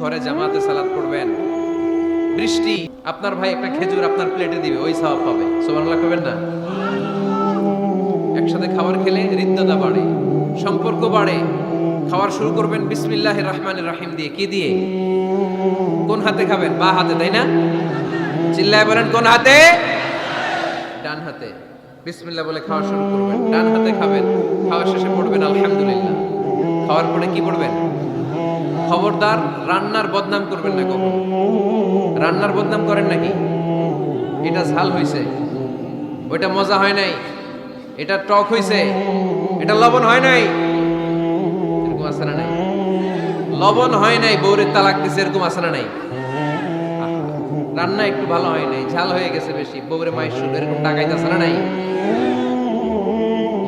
ঘরে জামাতে সালাদ পড়বেন। বৃষ্টি, আপনার ভাই একটা খেজুর আপনার প্লেটে দিবে, ওই সওয়াব পাবে। সুবহানাল্লাহ করবেন না? একসাথে খাবার খেলে হৃদ্যতা বাড়ে, সম্পর্ক বাড়ে। খাবার শুরু করবেন বিসমিল্লাহ রহমান রাহিম দিয়ে। কি দিয়ে? কোন হাতে খাবেন? বা হাতে, তাই না? চিল্লায় বলেন, কোন হাতে? ডান হাতে। বিসমিল্লাহ বলে খাওয়া শুরু করবেন। ডান হাতে খাবেন। খাওয়া শেষে পড়বেন, আলহামদুলিল্লাহ। খাওয়ার পরে কি পড়বেন? খবরদার রান্নার বদনাম করবেন না কখন। রান্নার বদনাম করেন নাকি? এটা ঝাল হয়েছে ওইটা মজা হয় নাই। এটা টক হয়েছে এটা লবণ হয় নাই। এরকম আছে না নাই? লবণ হয় নাই বৌরের তালাক দিছে, এরকম আছে না নাই? রান্না একটু ভালো হয় নাই, ঝাল হয়ে গেছে বেশি। বউরে মায়ের শুরু এরকম টাকাইতেছে না নাই?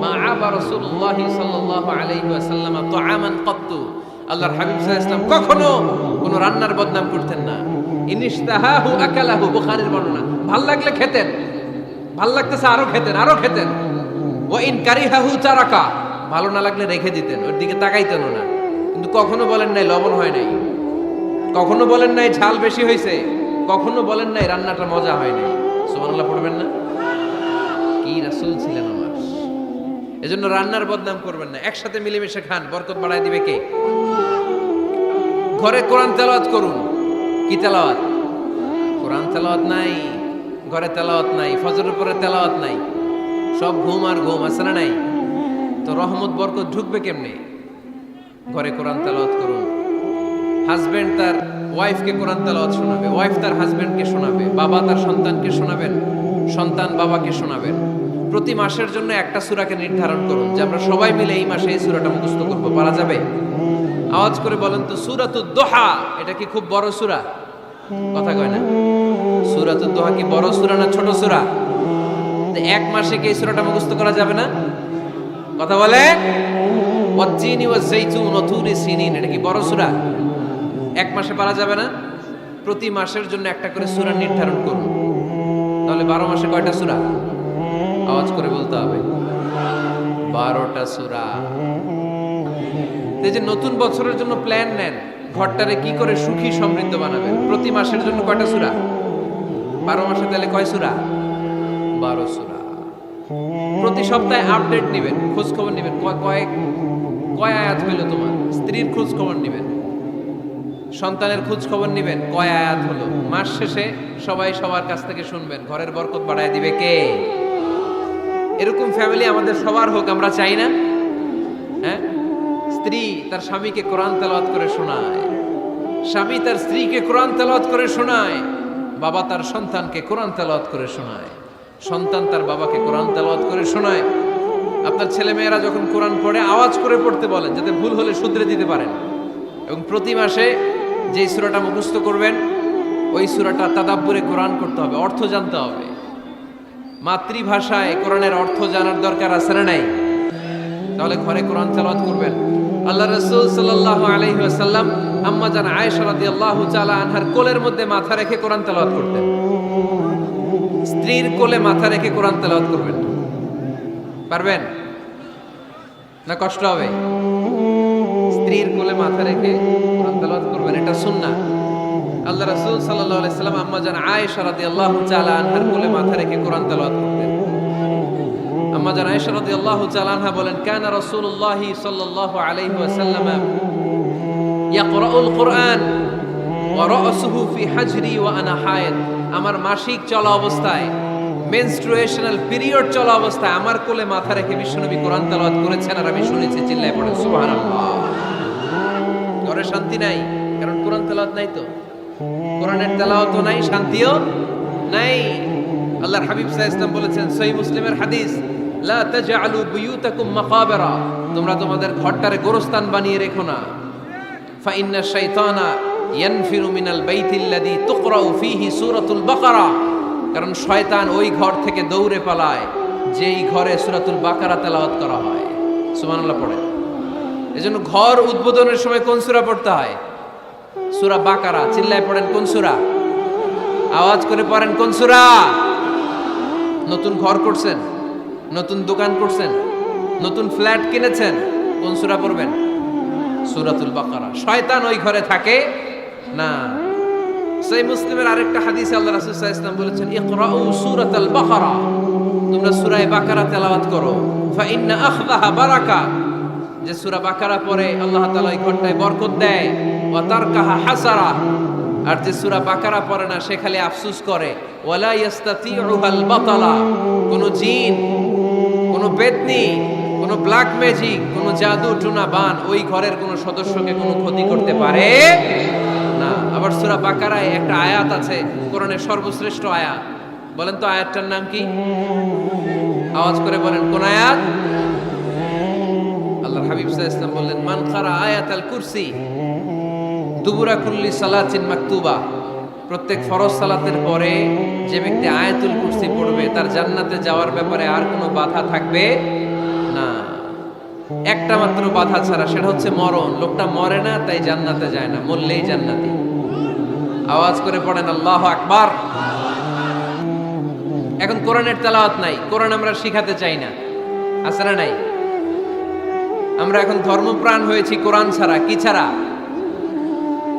মা আবা রাসূলুল্লাহি সাল্লাল্লাহু আলাইহি ওয়াসাল্লাম তুআমান কত্তু। আল্লাহর হাবিব ওয়াসাল্লাম কখনো কোনো রান্নার বদনাম করতেন না। ইনিশতাহাহু আকালাহু, বুখারীর বর্ণনা। ভালো লাগলে খেতেন। ভালো লাগতেছে আরও খেতেন আরও খেতেন। ও ইন কারিহাহু চারাকা। ভালো না লাগলে রেখে দিতেন, ওর দিকে তাকাইতেন না। কিন্তু কখনো বলেন নাই, লবণ হয় নাই। কখনো বলেন নাই, ঝাল বেশি হয়েছে কখনো বলেন নাই, রান্নাটা মজা হয় নাই। সুবহানাল্লাহ পড়বেন না? কি রাসূল ছিলেন আমার। এজন্য রান্নার বদনাম করবেন না। একসাথে মিলেমিশে খান। বরকত বাড়ায় দিবে কে? ঘরে কোরআন তেলাওয়াত করুন। কি তেলাওয়াত? কোরআন তেলাওয়াত নাই, ঘরে তেলাওয়াত নাই, ফজরের পরে তেলাওয়াত নাই। সব ঘুম আর ঘুম, আছে না নাই? তো রহমত, বরকত ঢুকবে কেমনে? ঘরে কোরআন তেলাওয়াত করুন। হাজবেন্ড তার ওয়াইফকে কোরআন তেলাওয়াত শোনাবে। ওয়াইফ তার হাজবেন্ডকে শোনাবে। বাবা তার সন্তানকে শোনাবেন। সন্তান বাবাকে শোনাবেন। প্রতি মাসের জন্য একটা সূরাকে নির্ধারণ করুন, যে আমরা সবাই মিলে এই মাসে এই সূরাটা মুখস্থ করব। পারা যাবে? আওয়াজ করে বলেন তো, সূরাতুদ দোহা, এটা কি খুব বড় সূরা? কথা কয় না। সূরাতুদ দোহা কি বড় সূরা না ছোট সূরা? এক মাসে কি এই সূরাটা মুখস্থ করা যাবে না? কথা বলে? ওয়াজ্জিনি ওয়াজ্জাইতুন ওয়া তুরি সিনিন, এটা কি বড় সূরা? এক মাসে পারা যাবে না? প্রতি মাসের জন্য একটা করে সূরা নির্ধারণ করুন। তাহলে বারো মাসে কয়টা সূরা? আওয়াজ করে বলতে হবে। বারোটা সূরা। এই যে নতুন বছরের জন্য প্ল্যান নেন, ঘরটারে কি করে সুখী, সমৃদ্ধ বানাবেন? প্রতি মাসের জন্য কয়টা সূরা? বারো মাসে তাহলে কয় সূরা? বারো সূরা। প্রতি সপ্তাহে আপডেট নেবেন খোঁজ খবর নেবেন। কয়- কয়েক কয় আয়াত হইল তোমার? স্ত্রীর খোঁজ খবর নেবেন। সন্তানের খোঁজ খবর নেবেন। কয় আয়াত হলো? মাস শেষে সবাই সবার কাছ থেকে শুনবেন। ঘরের বরকত বাড়ায় দিবে কে? এরকম ফ্যামিলি আমাদের সবার হোক, আমরা চাই না। হ্যাঁ? স্ত্রী তার স্বামীকে কোরআন তেলাওয়াত করে শোনায়। স্বামী তার স্ত্রীকে কোরআন তেলাওয়াত করে শোনায়। বাবা তার সন্তানকে কোরআন তেলাওয়াত করে শোনায়। সন্তান তার বাবাকে কোরআন তেলাওয়াত করে শোনায়। আপনার ছেলে মেয়েরা যখন কোরআন পড়ে, আওয়াজ করে পড়তে বলেন, যাতে ভুল হলে শুধরে দিতে পারেন। এবং প্রতি মাসে যেই সূরাটা মুখস্থ করবেন, ওই সুরাটা তাদাব্বুরে কোরআন করতে হবে, অর্থ জানতে হবে। মাতৃভাষায় কোরআনের অর্থ জানার দরকার আছে না নাই? তাহলে ঘরে কোরআন তেলাওয়াত করবেন। আল্লাহ রসুল সাল্লাল্লাহু আলাইহি ওয়াসাল্লাম আম্মা জান আয়েশা রাদিয়াল্লাহু তাআলা আনহার কোলের মধ্যে মাথা রেখে কোরআন তেলাওয়াত করতেন। স্ত্রীর কোলে মাথা রেখে কোরআন তেলাওয়াত করবেন। পারবেন? না কষ্ট হবে? স্ত্রীর কোলে মাথা রেখে কোরআন তেলাওয়াত করবেন। এটা সুন্নাহ। আল্লাহ রাসূল সাল্লাল্লাহু আলাইহি সাল্লাম, আম্মা জান আয়েশা রাদিয়াল্লাহু তাআলা আনহার কোলে মাথা রেখে কোরআন তেলাওয়াত করতেন। আম্মা জান আয়েশা আনহা বলেন, কানা সাল্লাল্লাহু আলাইহি ওয়াসাল্লাম ইয়াকরাউল কুরআন ওয়া রাসুহু ফি হাজরি ওয়া আনা আমার মাসিক চলা অবস্থায় মেনস্ট্রুয়েশনাল পিরিয়ড চলা অবস্থায় আমার কোলে মাথা রেখে বিশ্বনবী কোরআন তেলাওয়াত করেছেন আর আমি শুনেছি, চিল্লায় পড়েন। সুবহানাল্লাহ। ঘরে শান্তি নাই, কারণ কোরআন তেলাওয়াত নাই তো। কোরআনের তেলাওয়াতও নাই, শান্তিও নাই। আল্লাহর হাবিব আলাইহি ওয়াসাল্লাম বলেছেন, সহিহ মুসলিমের হাদিস, লা তাজআলু বুয়ুতাকুম মাকাবিরা তোমরা তোমাদের ঘরটারে গোরস্থান বানিয়ে রেখো না। ফা ইন্না শাইতানা ইয়ানফিরু মিনাল বাইতিল্লাযী তুকরাউ ফীহি সূরাতুল বাকারা, কারণ শয়তান ওই ঘর থেকে দৌড়ে পালায়, যেই ঘরে সূরাতুল বাকারা তেলাওয়াত করা হয়। সুবহানাল্লাহ পড়ে এজন্য ঘর উদ্বোধনের সময় কোন সূরা পড়তে হয়? সূরা বাকারা, চিল্লায় পড়েন কোন সূরা? আওয়াজ করে পড়েন কোন সূরা? নতুন ঘর করছেন, নতুন দোকান করছেন, নতুন ফ্ল্যাট কিনেছেন, কোন সূরা পড়বেন? সূরাতুল বাকারা। শয়তান ওই ঘরে থাকে? না। সেই মুসলিমের আরেকটা হাদিসে আল্লাহ রাসূল আলাইহি বলেছেন, ইকরাউ সূরাতাল বাকারা। তোমরা সূরা বাকারা তেলাওয়াত করো। ফা ইন্না আখযাহা বারাকা। যে সূরা বাকারা পড়ে, আল্লাহ তাআলা ওই ঘরটায় বরকত দেয়। ওয়া তারকাহা হাসারা। আর যে সূরা বাকারা পড়ে না, সে খালি আফসোস করে। ওয়ালা ইয়াস্তাতিউহাল বাতালা। কোন জিন, কোন পেতনি কোন ব্ল্যাক ম্যাজিক, কোন জাদু টুনা বান ওই ঘরের কোন সদস্যকে কোনো ক্ষতি করতে পারে না। আবার সূরা বাকারায় একটা আয়াত আছে, কোরআনের সর্বশ্রেষ্ঠ আয়াত। বলেন তো আয়াতটার নাম কি? আওয়াজ করে বলেন, কোন আয়াত? আল্লাহর হাবিব আলাইহি ওয়াসাল্লাম বললেন, মান কারা আয়াতাল কুরসি। দুবুরা কুল্লি সালাতিন মাকতুবা। প্রত্যেক ফরজ সালাতের পরে যে ব্যক্তি আয়াতুল কুরসি পড়বে, তার জান্নাতে যাওয়ার ব্যাপারে আর কোনো বাধা থাকবে না। একটা মাত্র বাধা ছাড়া, সেটা হচ্ছে মরণ। লোকটা মরে না, তাই জান্নাতে যায় না, মরলেই জান্নাতি। আওয়াজ করে পড়েন, আল্লাহ আকবার। এখন কোরআনের তেলাওয়াত নাই, কোরআন আমরা শিখাতে চাই না। না নাই? আমরা এখন ধর্মপ্রাণ হয়েছি কোরআন ছাড়া, কি ছাড়া?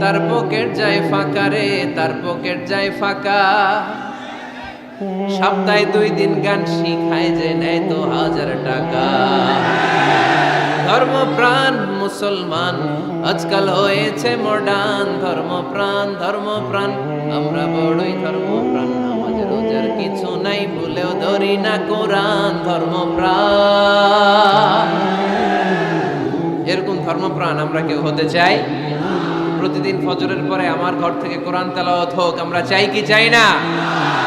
তার পকেট যায় ফাঁকা রে, তার পকেট যায় ফাঁকা। সপ্তাহে দুই দিন গান শিখায় যে নেয় তো হাজার টাকা। ধর্ম প্রাণ মুসলমান, আজকাল হয়েছে মডার্ন ধর্ম প্রাণ আমরা বড়ই ধর্মপ্রাণ। নামাজ রোজার কিছু নাই ভুলেও ধরি না কোরআন। ধর্ম প্রাণ এরকম ধর্মপ্রাণ আমরা কেউ হতে চাই? প্রতিদিন ফজরের পরে আমার ঘর থেকে কোরআন তেলাওয়াত হোক আমরা চাই কি চাই না?